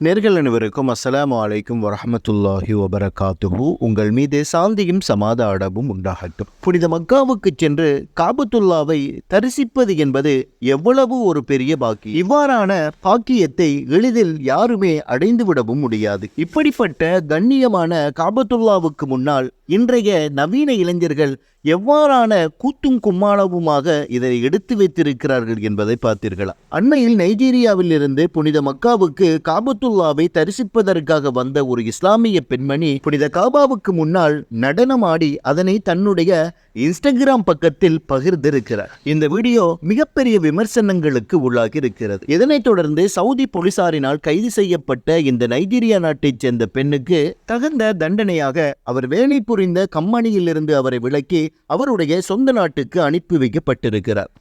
நேர்கள் அனைவருக்கும் அஸ்லாம் அலைக்கும் வரமத்துல்லாஹி வபரகாத்துஹு. உங்கள் மீது சாந்தியும் சமாதானமும் உண்டாகட்டும். புனித மக்காவுக்கு சென்று காபத்துல்லாவை தரிசிப்பது என்பது எவ்வளவு ஒரு பெரிய பாக்கி இவ்வாறான பாக்கியத்தை எளிதில் யாருமே அடைந்துவிடவும் முடியாது. இப்படிப்பட்ட கண்ணியமான காபத்துல்லாவுக்கு முன்னால் இன்றைய நவீன இளைஞர்கள் எவ்வாறான கூத்தும் கும்மாளவுமாக இதை எடுத்து வைத்திருக்கிறார்கள் என்பதை பார்த்தீர்களா? அண்மையில் நைஜீரியாவில் இருந்து புனித மக்காவுக்கு காபத்துல்லாவை தரிசிப்பதற்காக வந்த ஒரு இஸ்லாமிய பெண்மணி புனித காபாவுக்கு முன்னால் நடனமாடி அதனை தன்னுடைய இன்ஸ்டாகிராம் பக்கத்தில் பகிர்ந்திருக்கிறார். இந்த வீடியோ மிகப்பெரிய விமர்சனங்களுக்கு உள்ளாகி இருக்கிறது இதனைத் தொடர்ந்து சவுதி போலீசாரினால் கைது செய்யப்பட்ட இந்த நைஜீரியா நாட்டைச் சேர்ந்த பெண்ணுக்கு தகுந்த தண்டனையாக அவர் வேலை புரிந்த கம்பெனியிலிருந்து அவரை விலக்கி அவருடைய சொந்த நாட்டுக்கு அனுப்பி வைக்கப்பட்டிருக்கிறார்.